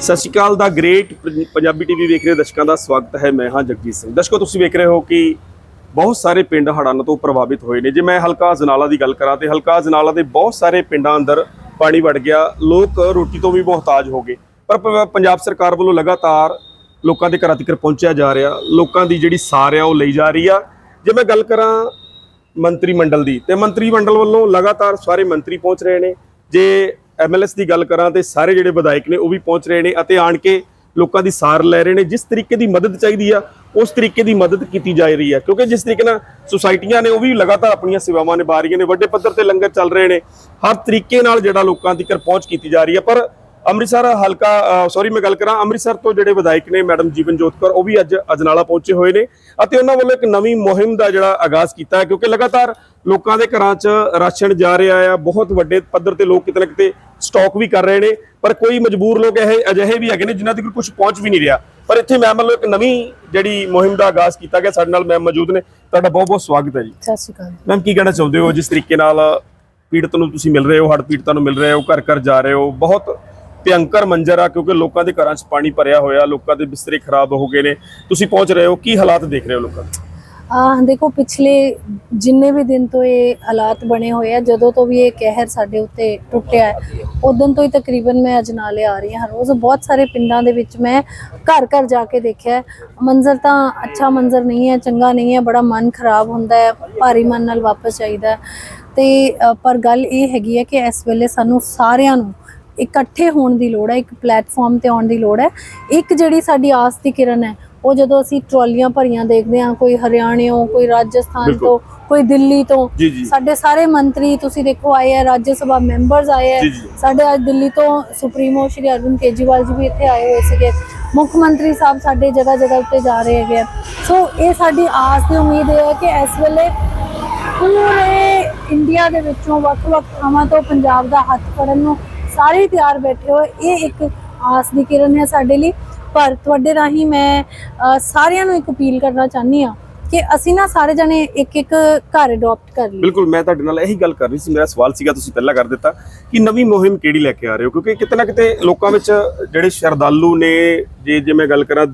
ਸਤਿ ਸ਼੍ਰੀ ਅਕਾਲ ਦਾ ਗ੍ਰੇਟ ਪੰਜਾਬੀ ਟੀਵੀ ਵੇਖ ਰਹੇ ਦਰਸ਼ਕਾਂ ਦਾ ਸਵਾਗਤ ਹੈ ਮੈਂ ਹਾਂ ਜਗਜੀਤ ਸਿੰਘ। ਦਰਸ਼ਕੋ, ਤੁਸੀਂ ਵੇਖ ਰਹੇ ਹੋ ਕਿ ਬਹੁਤ ਸਾਰੇ ਪਿੰਡ ਹੜ੍ਹਾਂ ਤੋਂ ਪ੍ਰਭਾਵਿਤ ਹੋਏ ਨੇ। ਜੇ ਮੈਂ ਹਲਕਾ ਜਨਾਲਾ ਦੀ ਗੱਲ ਕਰਾਂ ਤੇ ਹਲਕਾ ਜਨਾਲਾ ਦੇ ਬਹੁਤ ਸਾਰੇ ਪਿੰਡਾਂ ਅੰਦਰ ਪਾਣੀ ਵੜ ਗਿਆ, ਲੋਕ ਰੋਟੀ ਤੋਂ ਵੀ ਮੁਹਤਾਜ ਹੋ ਗਏ। ਪਰ ਪ- ਪੰਜਾਬ ਸਰਕਾਰ ਵੱਲੋਂ ਲਗਾਤਾਰ ਲੋਕਾਂ ਦੇ ਘਰਾਂ ਤੱਕ ਪਹੁੰਚਿਆ ਜਾ ਰਿਹਾ। ਲੋਕਾਂ ਦੀ ਜਿਹੜੀ ਸਾਰ ਆ, ਉਹ ਲਈ ਜਾ ਰਹੀ ਆ। ਜੇ ਮੈਂ ਗੱਲ ਕਰਾਂ ਮੰਤਰੀ ਮੰਡਲ ਦੀ, ਤੇ ਮੰਤਰੀ ਮੰਡਲ ਵੱਲੋਂ ਲਗਾਤਾਰ ਸਾਰੇ ਮੰਤਰੀ ਪਹੁੰਚ ਰਹੇ ਨੇ। ਜੇ ਐਮਐਲਐਸ ਦੀ ਗੱਲ ਕਰਾਂ ਤੇ ਸਾਰੇ ਜਿਹੜੇ ਵਿਧਾਇਕ ਨੇ ਉਹ ਵੀ ਪਹੁੰਚ ਰਹੇ ਨੇ ਅਤੇ ਆਣ ਕੇ ਲੋਕਾਂ ਦੀ ਸਾਰ ਲੈ ਰਹੇ ਨੇ, ਜਿਸ ਤਰੀਕੇ ਦੀ ਮਦਦ ਚਾਹੀਦੀ ਆ, ਉਸ ਤਰੀਕੇ ਦੀ ਮਦਦ ਕੀਤੀ ਜਾ ਰਹੀ ਹੈ ਕਿਉਂਕਿ ਜਿਸ ਤਰੀਕੇ ਨਾਲ ਸੁਸਾਇਟੀਆਂ ਨੇ ਉਹ ਵੀ ਲਗਾਤਾਰ ਆਪਣੀਆਂ ਸੇਵਾਵਾਂ ਨਿਭਾ ਰਹੀਆਂ ਨੇ, ਵੱਡੇ ਪੱਧਰ ਤੇ ਲੰਗਰ ਚੱਲ ਰਹੇ ਨੇ, ਹਰ ਤਰੀਕੇ ਨਾਲ ਜਿਹੜਾ ਲੋਕਾਂ ਤੱਕ ਪਹੁੰਚ ਕੀਤੀ ਜਾ ਰਹੀ ਹੈ ਪਰ ਅੰਮ੍ਰਿਤਸਰ ਹਲਕਾ ਸੌਰੀ ਮੈਂ ਗੱਲ ਕਰਾਂ ਅੰਮ੍ਰਿਤਸਰ ਤੋਂ ਜਿਹੜੇ ਵਿਧਾਇਕ ਨੇ ਮੈਡਮ ਜੀਵਨ ਜੋਤਕਰ ਉਹ ਵੀ ਅੱਜ ਅਜਨਾਲਾ ਪਹੁੰਚੇ ਹੋਏ ਨੇ ਅਤੇ ਉਹਨਾਂ ਵੱਲੋਂ ਇੱਕ ਨਵੀਂ ਮੁਹਿੰਮ ਦਾ ਜਿਹੜਾ ਆਗਾਜ਼ ਕੀਤਾ ਹੈ ਕਿਉਂਕਿ ਲਗਾਤਾਰ ਲੋਕਾਂ ਦੇ ਘਰਾਂ 'ਚ ਰਾਸ਼ਨ ਜਾ ਰਿਹਾ ਆ ਬਹੁਤ ਵੱਡੇ ਪੱਧਰ ਤੇ ਲੋਕ ਕਿਤੇ ਨਾ ਕਿਤੇ ਸਟਾਕ ਵੀ ਕਰ ਰਹੇ ਨੇ ਪਰ ਕੋਈ ਮਜਬੂਰ ਲੋਕ ਇਹ ਅਜਿਹੇ ਵੀ ਹੈਗੇ ਨੇ ਜਿਨ੍ਹਾਂ ਤੱਕ ਕੁਝ ਪਹੁੰਚ ਵੀ ਨਹੀਂ ਰਿਹਾ। ਪਰ ਇੱਥੇ ਮੈਂ ਵੱਲੋਂ ਇੱਕ ਨਵੀਂ ਜਿਹੜੀ ਮੁਹਿੰਮ ਦਾ ਆਗਾਜ਼ ਕੀਤਾ ਗਿਆ ਸਾਡੇ ਨਾਲ ਮੈਮ ਮੌਜੂਦ ਨੇ ਤੁਹਾਡਾ ਬਹੁਤ ਬਹੁਤ ਸਵਾਗਤ ਹੈ ਜੀ। ਸਤਿ ਸ਼੍ਰੀ ਅਕਾਲ ਮੈਮ ਕੀ ਕਹਿਣਾ ਚਾਹੁੰਦੇ ਹੋ? ਜਿਸ ਤਰੀਕੇ ਨਾਲ ਪੀੜਤ ਨੂੰ ਤੁਸੀਂ ਮਿਲ ਰਹੇ ਹੋ ਹੜ੍ਹ ਪੀੜਤਾਂ ਨੂੰ ਮਿਲ ਰਹੇ ਹੋ ਘਰ ਘਰ ਜਾ ਰਹੇ ਹੋ ਬਹੁਤ ਭਿਅੰਕਰ ਮੰਜ਼ਰ ਆ, ਕਿਉਂਕਿ ਲੋਕਾਂ ਦੇ ਘਰਾਂ 'ਚ ਪਾਣੀ ਭਰਿਆ ਹੋਇਆ, ਲੋਕਾਂ ਦੇ ਬਿਸਤਰੇ ਖਰਾਬ ਹੋ ਗਏ ਨੇ। ਤੁਸੀਂ ਪਹੁੰਚ ਰਹੇ ਹੋ, ਕੀ ਹਾਲਾਤ ਦੇਖ ਰਹੇ ਹੋ ਲੋਕਾਂ ਦੇ? ਆ ਦੇਖੋ, ਪਿਛਲੇ ਜਿੰਨੇ ਵੀ ਦਿਨ ਤੋਂ ਇਹ ਹਾਲਾਤ ਬਣੇ ਹੋਏ ਆ, ਜਦੋਂ ਤੋਂ ਵੀ ਇਹ ਕਹਿਰ ਸਾਡੇ ਉੱਤੇ ਟੁੱਟਿਆ ਹੈ, ਉਦੋਂ ਤੋਂ ਹੀ ਤਕਰੀਬਨ ਮੈਂ ਅਜਨਾਲੇ ਆ ਰਹੀ ਹਾਂ। ਰੋਜ਼ ਬਹੁਤ ਸਾਰੇ ਪਿੰਡਾਂ ਦੇ ਵਿੱਚ ਮੈਂ ਘਰ ਘਰ ਜਾ ਕੇ ਦੇਖਿਆ ਮੰਜ਼ਰ ਤਾਂ ਅੱਛਾ ਮੰਜ਼ਰ ਨਹੀਂ ਹੈ, ਚੰਗਾ ਨਹੀਂ ਹੈ, ਬੜਾ ਮਨ ਖਰਾਬ ਹੁੰਦਾ ਹੈ, ਭਾਰੀ ਮਨ ਨਾਲ ਵਾਪਸ ਚਾਹੀਦਾ ਤੇ ਪਰ ਗੱਲ ਇਹ ਹੈਗੀ ਹੈ ਕਿ ਇਸ ਵੇਲੇ ਸਾਨੂੰ ਸਾਰਿਆਂ ਨੂੰ ਇਕੱਠੇ ਹੋਣ ਦੀ ਲੋੜ ਹੈ ਇੱਕ ਪਲੇਟਫਾਰਮ ਤੇ ਆਉਣ ਦੀ ਲੋੜ ਹੈ ਇੱਕ ਜਿਹੜੀ ਸਾਡੀ ਆਸ ਦੀ ਕਿਰਨ ਹੈ ਉਹ ਜਦੋਂ ਅਸੀਂ ਟਰਾਲੀਆਂ ਭਰੀਆਂ ਦੇਖਦੇ ਹਾਂ ਕੋਈ ਹਰਿਆਣਿਓਂ ਕੋਈ ਰਾਜਸਥਾਨ। ਤੋਂ ਕੋਈ ਦਿੱਲੀ ਤੋਂ ਸਾਡੇ ਸਾਰੇ ਮੰਤਰੀ ਤੁਸੀਂ ਦੇਖੋ ਆਏ ਆ ਰਾਜ ਸਭਾ ਮੈਂਬਰਸ ਆਏ ਆ। ਸਾਡੇ ਅੱਜ ਦਿੱਲੀ ਤੋਂ ਸੁਪਰੀਮੋ ਸ਼੍ਰੀ ਅਰਵਿੰਦ ਕੇਜਰੀਵਾਲ ਜੀ ਵੀ ਇੱਥੇ ਆਏ ਹੋਏ ਸੀਗੇ ਮੁੱਖ ਮੰਤਰੀ ਸਾਹਿਬ ਸਾਡੇ ਜਗ੍ਹਾ ਜਗ੍ਹਾ ਉੱਤੇ ਜਾ ਰਹੇ ਹੈਗੇ। ਸੋ ਇਹ ਸਾਡੀ ਆਸ ਤੇ ਉਮੀਦ ਹੈ ਕਿ ਇਸ ਵੇਲੇ ਪੂਰੇ ਇੰਡੀਆ ਦੇ ਵਿੱਚੋਂ ਵੱਖ-ਵੱਖ ਥਾਵਾਂ ਤੋਂ ਪੰਜਾਬ ਦਾ ਹੱਥ ਫੜਨ ਨੂੰ ਸਾਰੇ ਤਿਆਰ ਬੈਠੇ ਹੋਏ, ਇਹ ਇੱਕ ਆਸ ਦੀ ਕਿਰਨ ਹੈ ਸਾਡੇ ਲਈ। ਪਰ ਤੁਹਾਡੇ ਰਾਹੀਂ ਮੈਂ ਸਾਰਿਆਂ ਨੂੰ ਇੱਕ ਅਪੀਲ ਕਰਨਾ ਚਾਹਨੀ ਆ ਕਿ ਅਸੀਂ ਨਾ ਸਾਰੇ ਜਣੇ ਇੱਕ ਇੱਕ ਘਰ ਅਡਾਪਟ ਕਰ ਲਈਏ। ਬਿਲਕੁਲ, ਮੈਂ ਤੁਹਾਡੇ ਨਾਲ ਇਹੀ ਗੱਲ ਕਰ ਰਹੀ ਸੀ। ਮੇਰਾ ਸਵਾਲ ਸੀਗਾ, ਤੁਸੀਂ ਪਹਿਲਾਂ ਕਰ ਦਿੱਤਾ ਕਿ ਨਵੀਂ ਮੁਹਿੰਮ ਕਿਹੜੀ ਲੈ ਕੇ ਆ ਰਹੇ ਹੋ? ਕਿਉਂਕਿ ਕਿਤੇ ਨਾ ਕਿਤੇ ਲੋਕਾਂ ਵਿੱਚ ਜਿਹੜੇ ਸ਼ਰਧਾਲੂ ਨੇ, ਜੇ ਜੇ ਮੈਂ ਗੱਲ ਕਰਾਂ,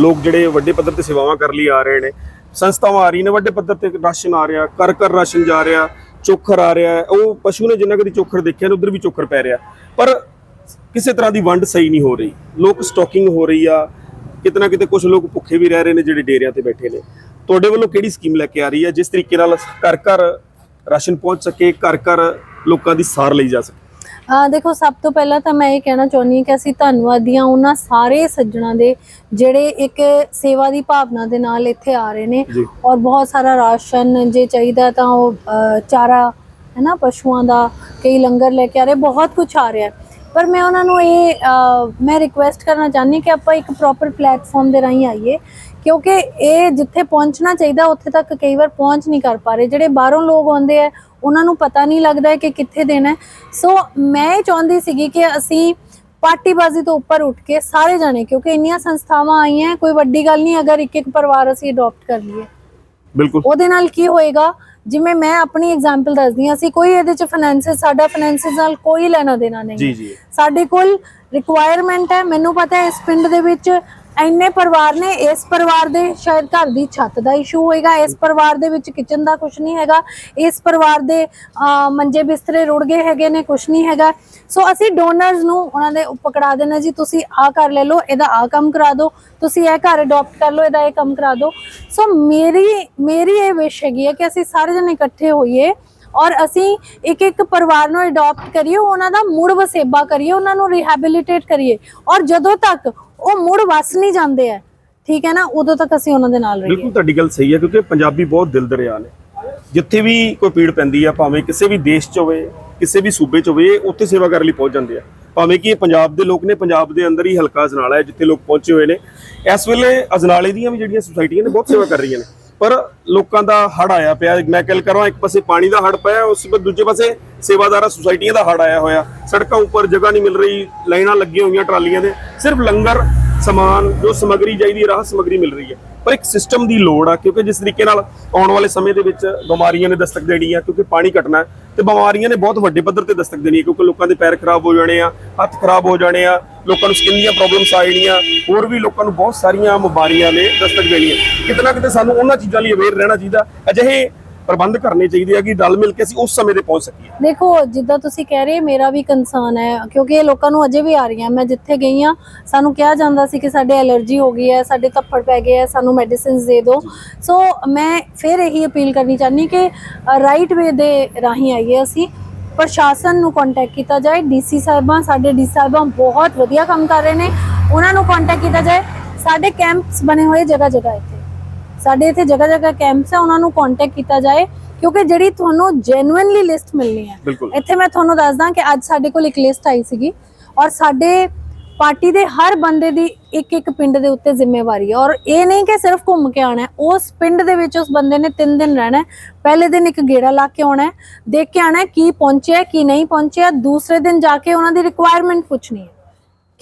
ਲੋਕ ਜਿਹੜੇ ਵੱਡੇ ਪੱਧਰ ਤੇ ਸੇਵਾਵਾਂ ਕਰ ਲਈ ਆ ਰਹੇ ਨੇ, ਸੰਸਥਾਵਾਂ ਆ ਰਹੀ ਨੇ, ਵੱਡੇ ਪੱਧਰ ਤੇ ਰਾਸ਼ਨ ਆ ਰਿਹਾ ਕਰ ਕਰ ਰਾਸ਼ਨ ਜਾ ਰਿਹਾ ਚੋਖਰ ਆ ਰਿਹਾ ਹੈ। ਉਹ ਪਸ਼ੂ ਨੇ ਜਿੰਨਾ ਕਦੀ ਚੋਖਰ ਦੇਖਿਆ ਨੇ ਉਧਰ ਵੀ ਚੋਖਰ ਪੈ ਰਿਹਾ। ਪਰ ਕਿਸੇ ਤਰ੍ਹਾਂ ਦੀ ਵੰਡ ਸਹੀ ਨਹੀਂ ਹੋ ਰਹੀ। ਲੋਕ ਸਟਾਕਿੰਗ ਹੋ ਰਹੀ ਆ ਕਿਤਨਾ ਕਿਤੇ ਕੁਝ ਲੋਕ ਭੁੱਖੇ ਵੀ ਰਹਿ ਰਹੇ ਨੇ ਜਿਹੜੇ ਡੇਰਿਆਂ ਤੇ ਬੈਠੇ ਨੇ। ਤੁਹਾਡੇ ਵੱਲੋਂ ਕਿਹੜੀ ਸਕੀਮ ਲੈ ਕੇ ਆ ਰਹੀ ਹੈ, ਜਿਸ ਤਰੀਕੇ ਨਾਲ ਘਰ ਘਰ ਰਾਸ਼ਨ ਪਹੁੰਚ ਸਕੇ, ਘਰ ਘਰ ਲੋਕਾਂ ਦੀ ਸਾਰ ਲਈ ਜਾ ਸਕੇ? ਆ ਦੇਖੋ ਸਭ ਤੋਂ ਪਹਿਲਾਂ ਤਾਂ ਮੈਂ ਇਹ ਕਹਿਣਾ ਚਾਹੁੰਦੀ ਹਾਂ ਕਿ ਅਸੀਂ ਧੰਨਵਾਦੀ ਹਾਂ ਉਹਨਾਂ ਸਾਰੇ ਸੱਜਣਾ ਦੇ ਜਿਹੜੇ ਇੱਕ ਸੇਵਾ ਦੀ ਭਾਵਨਾ ਦੇ ਨਾਲ ਇੱਥੇ ਆ ਰਹੇ ਨੇ ਔਰ ਬਹੁਤ ਸਾਰਾ ਰਾਸ਼ਨ ਜੇ ਚਾਹੀਦਾ ਤਾਂ ਉਹ ਚਾਰਾ ਹੈ ਨਾ ਪਸ਼ੂਆਂ ਦਾ ਕਈ ਲੰਗਰ ਲੈ ਕੇ ਆ ਰਹੇ ਬਹੁਤ ਕੁਝ ਆ ਰਿਹਾ। ਪਰ ਮੈਂ ਉਹਨਾਂ ਨੂੰ ਇਹ ਮੈਂ ਰਿਕੁਐਸਟ ਕਰਨਾ ਚਾਹੁੰਦੀ ਕਿ ਆਪਾਂ ਇੱਕ ਪ੍ਰੋਪਰ ਪਲੇਟਫਾਰਮ ਦੇ ਰਾਹੀਂ ਆਈਏ ਕਿਉਂਕਿ ਇਹ ਜਿੱਥੇ ਪਹੁੰਚਣਾ ਚਾਹੀਦਾ ਉੱਥੇ ਤੱਕ ਕਈ ਵਾਰ ਪਹੁੰਚ ਨਹੀਂ ਕਰ ਪਾ ਰਹੇ ਜਿਹੜੇ ਬਾਹਰੋਂ ਲੋਕ ਆਉਂਦੇ ਆ ਉਹਨਾਂ ਨੂੰ ਪਤਾ ਨਹੀਂ ਲੱਗਦਾ ਕਿ ਕਿੱਥੇ ਦੇਣਾ। ਸੋ ਮੈਂ ਇਹ ਚਾਹੁੰਦੀ ਸੀਗੀ ਕਿ ਅਸੀਂ ਪਾਰਟੀਬਾਜ਼ੀ ਤੋਂ ਉੱਪਰ ਉੱਠ ਕੇ ਸਾਰੇ ਜਾਣੇ ਕਿਉਂਕਿ ਇੰਨੀਆਂ ਸੰਸਥਾਵਾਂ ਆਈਆਂ ਕੋਈ ਵੱਡੀ ਗੱਲ ਨਹੀਂ ਅਗਰ ਇੱਕ ਇੱਕ ਪਰਿਵਾਰ ਅਸੀਂ ਅਡਾਪਟ ਕਰ ਲਈਏ। ਬਿਲਕੁਲ। ਉਹਦੇ ਨਾਲ ਕੀ ਹੋਏਗਾ? ਜਿਵੇਂ ਮੈਂ ਆਪਣੀ ਐਗਜ਼ਾਮਪਲ ਦੱਸਦੀ ਹਾਂ ਅਸੀਂ ਕੋਈ ਇਹਦੇ ਚ ਫਾਈਨੈਂਸਿਸ ਸਾਡਾ ਫਾਈਨੈਂਸਿਸ ਨਾਲ ਕੋਈ ਲੈਣਾ ਦੇਣਾ ਨਹੀਂ ਜੀ ਜੀ। ਸਾਡੇ ਕੋਲ ਰਿਕੁਆਇਰਮੈਂਟ ਹੈ। ਮੈਨੂੰ ਪਤਾ ਹੈ ਇਸ ਪਿੰਡ ਦੇ ਵਿੱਚ ਇੰਨੇ ਪਰਿਵਾਰ ਨੇ, ਇਸ ਪਰਿਵਾਰ ਦੇ ਸ਼ਾਇਦ ਘਰ ਦੀ ਛੱਤ ਦਾ ਇਸ਼ੂ ਹੋਏਗਾ। ਇਸ ਪਰਿਵਾਰ ਦੇ ਵਿੱਚ ਕਿਚਨ ਦਾ ਕੁਝ ਨਹੀਂ ਹੈਗਾ। ਇਸ ਪਰਿਵਾਰ ਦੇ ਮੰਜੇ ਬਿਸਤਰੇ ਰੁੜ ਗਏ ਹੈਗੇ ਨੇ ਕੁਝ ਨਹੀਂ ਹੈਗਾ। ਸੋ ਅਸੀਂ ਡੋਨਰਸ ਨੂੰ ਉਹਨਾਂ ਦੇ ਪਕੜਾ ਦੇਣਾ ਜੀ। ਤੁਸੀਂ ਆ ਕਰ ਲੈ ਲਓ, ਇਹਦਾ ਆ ਕੰਮ ਕਰਾ ਦਿਓ। ਤੁਸੀਂ ਇਹ ਘਰ ਅਡਾਪਟ ਕਰ ਲਓ, ਇਹਦਾ ਇਹ ਕੰਮ ਕਰਾ ਦਿਓ। ਸੋ ਮੇਰੀ ਮੇਰੀ ਇਹ ਵਿਸ਼ ਹੈਗੀ ਹੈ ਕਿ ਅਸੀਂ ਸਾਰੇ ਜਣੇ ਇਕੱਠੇ ਹੋਈਏ। ਔਰ ਅਸੀਂ ਇੱਕ ਇੱਕ ਪਰਿਵਾਰ ਨੂੰ ਅਡਾਪਟ ਕਰੀਏ, ਉਹਨਾਂ ਦਾ ਮੁੜ ਵਸੇਬਾ ਕਰੀਏ, ਉਹਨਾਂ ਨੂੰ ਰਿਹੈਬਿਲਿਟੇਟ ਕਰੀਏ। ਔਰ ਜਦੋਂ ਤੱਕ ਉਹ ਮੁੜ ਵਸ ਨਹੀਂ ਜਾਂਦੇ ਆ, ਠੀਕ ਹੈ ਨਾ, ਉਦੋਂ ਤੱਕ ਅਸੀਂ ਉਹਨਾਂ ਦੇ ਨਾਲ ਰਹੀਏ। ਬਿਲਕੁਲ ਤੁਹਾਡੀ ਗੱਲ ਸਹੀ ਹੈ, ਕਿਉਂਕਿ ਪੰਜਾਬੀ ਬਹੁਤ ਦਿਲ ਦਰਿਆ ਨੇ। ਜਿੱਥੇ ਵੀ ਕੋਈ ਪੀੜ ਪੈਂਦੀ ਆ, ਭਾਵੇਂ ਕਿਸੇ ਵੀ ਦੇਸ਼ 'ਚ ਹੋਵੇ, ਕਿਸੇ ਵੀ ਸੂਬੇ 'ਚ ਹੋਵੇ ਉੱਥੇ ਸੇਵਾ ਕਰਨ ਲਈ ਪਹੁੰਚ ਜਾਂਦੇ ਆ। ਭਾਵੇਂ ਕਿ ਇਹ ਪੰਜਾਬ ਦੇ ਲੋਕ ਨੇ, ਪੰਜਾਬ ਦੇ ਅੰਦਰ ਹੀ ਹਲਕਾ ਅਜਨਾਲਾ ਹੈ, ਜਿੱਥੇ ਲੋਕ ਪਹੁੰਚੇ ਹੋਏ ਨੇ। ਇਸ ਵੇਲੇ ਅਜਨਾਲੇ ਦੀਆਂ ਵੀ ਜਿਹੜੀਆਂ ਸੁਸਾਇਟੀਆਂ ਨੇ, ਬਹੁਤ ਸੇਵਾ ਕਰ ਰਹੀਆਂ ਨੇ। ਪਰ ਲੋਕਾਂ ਦਾ ਹੜ ਆਇਆ ਪਿਆ। ਮੈਂ ਗੱਲ ਕਰਾਂ, ਇੱਕ ਪਾਸੇ ਪਾਣੀ ਦਾ ਹੜ ਪਿਆ, ਉਸ ਤੋਂ ਦੂਜੇ ਪਾਸੇ ਸੇਵਾਦਾਰਾਂ, ਸੁਸਾਇਟੀਆਂ ਦਾ ਹੜ ਆਇਆ ਹੋਇਆ। ਸੜਕਾਂ ਉੱਪਰ ਜਗ੍ਹਾ ਨਹੀਂ ਮਿਲ ਰਹੀ, ਲਾਈਨਾਂ ਲੱਗੀਆਂ ਹੋਈਆਂ ਟਰਾਲੀਆਂ ਦੇ। ਸਿਰਫ ਲੰਗਰ ਸਮਾਨ, ਜੋ ਸਮੱਗਰੀ ਚਾਹੀਦੀ ਹੈ ਰਾਹਤ ਸਮੱਗਰੀ ਮਿਲ ਰਹੀ ਹੈ। ਪਰ ਇੱਕ ਸਿਸਟਮ ਦੀ ਲੋੜ ਆ, ਕਿਉਂਕਿ ਜਿਸ ਤਰੀਕੇ ਨਾਲ ਆਉਣ ਵਾਲੇ ਸਮੇਂ ਦੇ ਵਿੱਚ ਬਿਮਾਰੀਆਂ ਨੇ ਦਸਤਕ ਦੇਣੀ ਆ, ਕਿਉਂਕਿ ਪਾਣੀ ਘਟਣਾ ਹੈ, ਤੇ ਬਿਮਾਰੀਆਂ ਨੇ ਬਹੁਤ ਵੱਡੇ ਪੱਧਰ ਤੇ ਦਸਤਕ ਦੇਣੀ ਹੈ, ਕਿਉਂਕਿ ਲੋਕਾਂ ਦੇ ਪੈਰ ਖਰਾਬ ਹੋ ਜਾਣੇ ਆ, ਹੱਥ ਖਰਾਬ ਹੋ ਜਾਣੇ ਆ, ਲੋਕਾਂ ਨੂੰ ਸਕਿਨ ਦੀਆਂ ਪ੍ਰੋਬਲਮਸ ਆ ਜਾਣੀਆਂ, ਹੋਰ ਵੀ ਲੋਕਾਂ ਨੂੰ ਬਹੁਤ ਸਾਰੀਆਂ ਬਿਮਾਰੀਆਂ ਨੇ ਦਸਤਕ ਦੇਣੀਆਂ। ਕਿਤੇ ਨਾ ਕਿਤੇ ਸਾਨੂੰ ਉਹਨਾਂ ਚੀਜ਼ਾਂ ਲਈ ਅਵੇਅਰ ਰਹਿਣਾ ਚਾਹੀਦਾ। ਅਜਿਹੇ ਪ੍ਰਬੰਧ ਕਰਨੇ ਚਾਹੀਦੇ ਆ ਕਿ ਰਲ ਮਿਲ ਕੇ ਅਸੀਂ ਉਸ ਸਮੇਂ ਤੇ ਪਹੁੰਚ ਸਕੀਏ। ਦੇਖੋ, ਜਿੱਦਾਂ ਤੁਸੀਂ ਕਹਿ ਰਹੇ, ਮੇਰਾ ਵੀ ਕੰਸਰਨ ਹੈ, ਕਿਉਂਕਿ ਇਹ ਲੋਕਾਂ ਨੂੰ ਅਜੇ ਵੀ ਆ ਰਹੀਆਂ। ਮੈਂ ਜਿੱਥੇ ਗਈ ਆ ਸਾਨੂੰ ਕਿਹਾ ਜਾਂਦਾ ਸੀ ਕਿ ਸਾਡੇ ਐਲਰਜੀ ਹੋ ਗਈ ਹੈ, ਸਾਡੇ ਧੱਫੜ ਪੈ ਗਏ ਹੈ, ਸਾਨੂੰ ਮੈਡੀਸਿਨਸ ਦੇ ਦਿਓ। ਸੋ ਮੈਂ ਫਿਰ ਇਹੀ ਅਪੀਲ ਕਰਨੀ ਚਾਹਨੀ ਕਿ ਰਾਈਟ ਵੇ ਦੇ ਰਾਹੀਂ ਆਈਏ ਅਸੀਂ। ਪ੍ਰਸ਼ਾਸਨ ਨੂੰ ਕੰਟੈਕਟ ਕੀਤਾ ਜਾਏ ਡੀਸੀ ਸਾਹਿਬਾਂ, ਸਾਡੇ ਡੀ ਸਾਹਿਬਾਂ ਬਹੁਤ ਵਧੀਆ ਕੰਮ ਕਰ ਰਹੇ ਨੇ। ਉਹਨਾਂ ਨੂੰ ਕੰਟੈਕਟ ਕੀਤਾ ਜਾਏ। ਸਾਡੇ ਕੈਂਪਸ ਬਣੇ ਹੋਏ ਜਗ੍ਹਾ ਜਗ੍ਹਾ ਹੈ ਸਾਡੇ ਇੱਥੇ ਜਗ੍ਹਾ ਜਗ੍ਹਾ ਕੈਂਪਸ ਹੈ ਉਹਨਾਂ ਨੂੰ ਕੰਟੈਕਟ ਕੀਤਾ ਜਾਏ ਕਿਉਂਕਿ ਜਿਹੜੀ ਤੁਹਾਨੂੰ ਜੈਨੂਇਨਲੀ ਲਿਸਟ ਮਿਲਣੀ ਹੈ। ਇੱਥੇ ਮੈਂ ਤੁਹਾਨੂੰ ਦੱਸਦਾ ਕਿ ਅੱਜ ਸਾਡੇ ਕੋਲ ਇੱਕ ਲਿਸਟ ਆਈ ਸੀਗੀ ਔਰ ਸਾਡੇ ਪਾਰਟੀ ਦੇ ਹਰ ਬੰਦੇ ਦੀ ਇੱਕ ਇੱਕ ਪਿੰਡ ਦੇ ਉੱਤੇ ਜ਼ਿੰਮੇਵਾਰੀ ਹੈ। ਔਰ ਇਹ ਨਹੀਂ ਕਿ ਸਿਰਫ ਘੁੰਮ ਕੇ ਆਣਾ ਉਸ ਪਿੰਡ ਦੇ ਵਿੱਚ ਉਸ ਬੰਦੇ ਨੇ 3 ਦਿਨ ਰਹਿਣਾ ਹੈ। ਪਹਿਲੇ ਦਿਨ ਇੱਕ ਗੇੜਾ ਲਾ ਕੇ ਆਉਣਾ ਹੈ ਦੇਖ ਕੇ ਆਣਾ ਕੀ ਪਹੁੰਚਿਆ ਕੀ ਨਹੀਂ ਪਹੁੰਚਿਆ ਦੂਸਰੇ ਦਿਨ ਜਾ ਕੇ ਉਹਨਾਂ ਦੀ ਰਿਕੁਆਇਰਮੈਂਟ ਪੁੱਛਣੀ ਹੈ।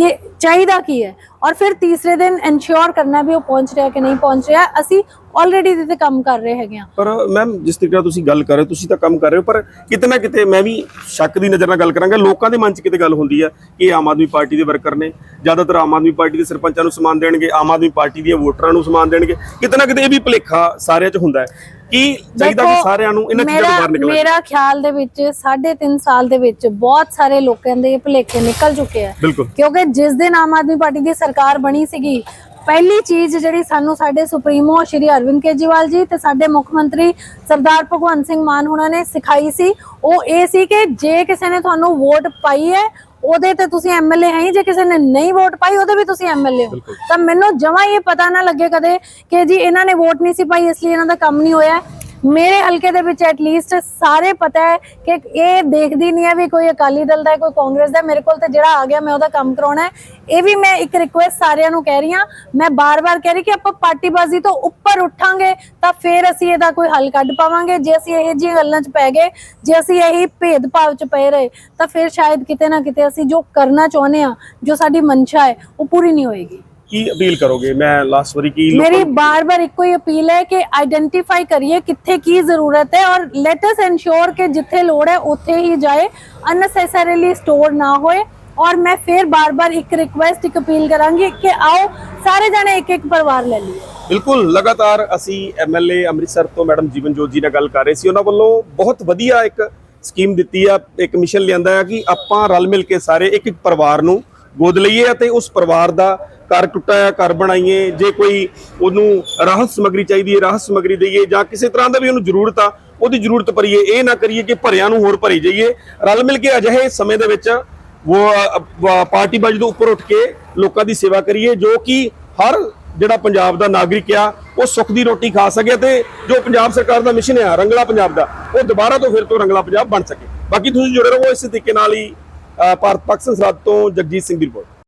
ਕਿ ਚਾਹੀਦਾ ਕੀ ਹੈ? ਔਰ ਫਿਰ ਤੀਸਰੇ ਦਿਨ ਇਨਸ਼ੋਰ ਕਰਨਾ ਵੀ ਉਹ ਪਹੁੰਚ ਰਿਹਾ ਕਿ ਨਹੀਂ ਪਹੁੰਚ ਰਿਹਾ। ਅਸੀਂ ਆਲਰੇਡੀ ਇਹਦੇ ਤੇ ਕੰਮ ਕਰ ਰਹੇ ਹੈਗੇ ਆ। ਪਰ ਮੈਮ ਜਿਸ ਤਰੀਕੇ ਨਾਲ ਤੁਸੀਂ ਗੱਲ ਕਰ ਰਹੇ ਹੋ ਤੁਸੀਂ ਤਾਂ ਕੰਮ ਕਰ ਰਹੇ ਹੋ ਪਰ ਕਿਤੇ ਨਾ ਕਿਤੇ ਮੈਂ ਵੀ ਸ਼ੱਕ ਦੀ ਨਜ਼ਰ ਨਾਲ ਗੱਲ ਕਰਾਂਗਾ। ਲੋਕਾਂ ਦੇ ਮਨ 'ਚ ਕਿਤੇ ਗੱਲ ਹੁੰਦੀ ਆ ਕਿ ਇਹ ਆਮ ਆਦਮੀ ਪਾਰਟੀ ਦੇ ਵਰਕਰ ਨੇ ਜ਼ਿਆਦਾਤਰ ਆਮ ਆਦਮੀ ਪਾਰਟੀ ਦੇ ਸਰਪੰਚਾਂ ਨੂੰ ਸਮਾਨ ਦੇਣਗੇ ਆਮ ਆਦਮੀ ਪਾਰਟੀ ਦੀਆਂ ਵੋਟਰਾਂ ਨੂੰ ਸਮਾਨ ਦੇਣਗੇ। ਕਿਤੇ ਨਾ ਕਿਤੇ ਇਹ ਵੀ ਭੁਲੇਖਾ ਸਾਰਿਆਂ 'ਚ ਹੁੰਦਾ ਹੈ ਕੀ ਚਾਹੀਦਾ ਕਿ ਸਾਰਿਆਂ ਨੂੰ ਇਹਨਾਂ ਚੀਜ਼ਾਂ ਤੋਂ ਬਾਹਰ ਨਿਕਲਣਾ। ਮੇਰਾ ਖਿਆਲ ਦੇ ਵਿੱਚ 3.5 ਸਾਲ ਦੇ ਵਿੱਚ ਬਹੁਤ ਸਾਰੇ ਲੋਕਾਂ ਦੇ ਭੁਲੇਖੇ ਨਿਕਲ ਚੁੱਕੇ ਆ। ਕਿਉਂਕਿ ਜਿਸ ਦਿਨ ਆਮ ਆਦਮੀ ਪਾਰਟੀ ਦੀ ਸਰਕਾਰ ਬਣੀ ਸੀਗੀ ਪਹਿਲੀ ਚੀਜ਼ ਜਿਹੜੀ ਸਾਨੂੰ ਸਾਡੇ ਸੁਪਰੀਮੋ ਸ਼੍ਰੀ ਅਰਵਿੰਦ ਕੇਜਰੀਵਾਲ ਜੀ ਤੇ ਸਾਡੇ ਮੁੱਖ ਮੰਤਰੀ ਸਰਦਾਰ ਭਗਵੰਤ ਸਿੰਘ ਮਾਨ ਹੁਣਾਂ ਨੇ ਸਿਖਾਈ ਸੀ। ਉਹ ਇਹ ਸੀ ਕਿ ਜੇ ਕਿਸੇ ਨੇ ਤੁਹਾਨੂੰ ਵੋਟ ਪਾਈ ਹੈ ਉਹਦੇ ਤੇ ਤੁਸੀਂ ਐਮਐਲਏ ਹੈ ਜੇ ਕਿਸੇ ਨੇ ਨਹੀਂ ਵੋਟ ਪਾਈ ਉਹਦੇ ਵੀ ਤੁਸੀਂ ਐਮਐਲਏ ਹੋ। ਤਾਂ ਮੈਨੂੰ ਜਮਾਂ ਇਹ ਪਤਾ ਨਾ ਲੱਗੇ ਕਦੇ ਕਿ ਜੀ ਇਹਨਾਂ ਨੇ ਵੋਟ ਨਹੀਂ ਸੀ ਪਾਈ ਇਸ ਲਈ ਇਹਨਾਂ ਦਾ ਕੰਮ ਨਹੀਂ ਹੋਇਆ। ਮੇਰੇ ਹਲਕੇ ਦੇ ਵਿੱਚ ਐਟਲੀਸਟ ਸਾਰੇ ਪਤਾ ਹੈ ਕਿ ਇਹ ਦੇਖਦੀ ਨਹੀਂ ਹੈ ਵੀ ਕੋਈ ਅਕਾਲੀ ਦਲ ਦਾ ਹੈ, ਕੋਈ ਕਾਂਗਰਸ ਦਾ ਮੇਰੇ ਕੋਲ ਤੇ ਜਿਹੜਾ ਆ ਗਿਆ, ਮੈਂ ਉਹਦਾ ਕੰਮ ਕਰਾਉਣਾ ਹੈ। ਇਹ ਵੀ ਮੈਂ ਇੱਕ ਰਿਕੁਐਸਟ ਸਾਰਿਆਂ ਨੂੰ ਕਹਿ ਰਹੀ ਹਾਂ। ਮੈਂ ਬਾਰ-ਬਾਰ ਕਹਿ ਰਹੀ ਕਿ ਆਪਾਂ ਪਾਰਟੀਬਾਜ਼ੀ ਤੋਂ ਉੱਪਰ ਉੱਠਾਂਗੇ ਤਾਂ ਫਿਰ ਅਸੀਂ ਇਹਦਾ ਕੋਈ ਹੱਲ ਕੱਢ ਪਾਵਾਂਗੇ। ਜੇ ਅਸੀਂ ਇਹ ਜਿਹੀਆਂ ਗੱਲਾਂ 'ਚ ਪੈ ਗਏ, ਜੇ ਅਸੀਂ ਇਹੀ ਭੇਦਭਾਵ 'ਚ ਪਏ ਰਹੇ, ਤਾਂ ਫਿਰ ਸ਼ਾਇਦ ਕਿਤੇ ਨਾ ਕਿਤੇ ਅਸੀਂ ਜੋ ਕਰਨਾ ਚਾਹੁੰਦੇ ਆ ਜੋ ਸਾਡੀ ਮਨਸ਼ਾ ਹੈ, ਉਹ ਪੂਰੀ ਨਹੀਂ ਹੋਏਗੀ। ਕੀ ਅਪੀਲ ਕਰੋਗੇ? ਮੈਂ ਲਾਸਟ ਵਾਰੀ ਕੀ ਮੇਰੀ ਬਾਰ-ਬਾਰ ਇੱਕੋ ਹੀ ਅਪੀਲ ਹੈ ਕਿ ਆਈਡੈਂਟੀਫਾਈ ਕਰੀਏ ਕਿੱਥੇ ਕੀ ਜ਼ਰੂਰਤ ਹੈ ਔਰ ਲੈਟ ਅਸ ਇਨਸ਼ੋਰ ਕਿ ਜਿੱਥੇ ਲੋੜ ਹੈ ਉੱਥੇ ਹੀ ਜਾਏ ਅਨਨੈਸੈਸਰੀਲੀ ਸਟੋਰ ਨਾ ਹੋਏ ਔਰ ਮੈਂ ਫਿਰ ਬਾਰ-ਬਾਰ ਇੱਕ ਰਿਕੁਐਸਟ ਇੱਕ ਅਪੀਲ ਕਰਾਂਗੀ ਕਿ ਆਓ ਸਾਰੇ ਜਣੇ ਇੱਕ ਇੱਕ ਪਰਿਵਾਰ ਲੈ ਲਈਏ। ਬਿਲਕੁਲ ਲਗਾਤਾਰ ਅਸੀਂ ਐਮਐਲਏ ਅੰਮ੍ਰਿਤਸਰ ਤੋਂ ਮੈਡਮ ਜੀਵਨਜੋਤ ਜੀ ਨਾਲ ਗੱਲ ਕਰ ਰਹੇ ਸੀ। ਉਹਨਾਂ ਵੱਲੋਂ ਬਹੁਤ ਵਧੀਆ ਇੱਕ ਸਕੀਮ ਦਿੱਤੀ ਆ ਇੱਕ ਮਿਸ਼ਨ ਲਿਆਂਦਾ ਹੈ ਕਿ ਆਪਾਂ ਰਲ ਮਿਲ ਕੇ ਸਾਰੇ ਇੱਕ ਇੱਕ ਪਰਿਵਾਰ ਨੂੰ ਗੋਦ ਲਈਏ ਅਤੇ ਉਸ ਪਰਿਵਾਰ ਦਾ ਘਰ ਟੁੱਟਾ ਹੈ ਘਰ ਬਣਾਈਏ। ਜੇ ਕੋਈ ਉਹਨੂੰ ਰਾਹਤ ਸਮੱਗਰੀ ਚਾਹੀਦੀ ਹੈ, ਰਾਹਤ ਸਮੱਗਰੀ ਦਈਏ ਜਾਂ ਕਿਸੇ ਤਰ੍ਹਾਂ ਦਾ ਵੀ ਉਹਨੂੰ ਜ਼ਰੂਰਤ ਆ, ਉਹਦੀ ਜ਼ਰੂਰਤ ਪਰੀਏ ਇਹ ਨਾ ਕਰੀਏ ਕਿ ਭਰਿਆਂ ਨੂੰ ਹੋਰ ਭਰੀ ਜਾਈਏ। ਰਲ ਮਿਲ ਕੇ ਅਜਿਹੇ ਸਮੇਂ ਦੇ ਵਿੱਚ ਉਹ ਪਾਰਟੀਬਾਜ਼ੀ ਤੋਂ ਉੱਪਰ ਉੱਠ ਕੇ ਲੋਕਾਂ ਦੀ ਸੇਵਾ ਕਰੀਏ, ਜੋ ਕਿ ਹਰ ਜਿਹੜਾ ਪੰਜਾਬ ਦਾ ਨਾਗਰਿਕ ਆ, ਉਹ ਸੁੱਖ ਦੀ ਰੋਟੀ ਖਾ ਸਕੇ ਤੇ ਜੋ ਪੰਜਾਬ ਸਰਕਾਰ ਦਾ ਮਿਸ਼ਨ ਆ, ਰੰਗਲਾ ਪੰਜਾਬ ਦਾ, ਉਹ ਦੁਬਾਰਾ ਤੋਂ ਫਿਰ ਤੋਂ ਰੰਗਲਾ ਪੰਜਾਬ ਬਣ ਸਕੇ। ਬਾਕੀ ਤੁਸੀਂ ਜੁੜੇ ਰਹੋ ਇਸੇ ਤਰੀਕੇ ਨਾਲ ਹੀ ਭਾਰਤ ਪਾਕਿਸਤਾਨ ਸਰਹੱਦ ਤੋਂ ਜਗਜੀਤ ਸਿੰਘ ਦੀ ਰਿਪੋਰਟ।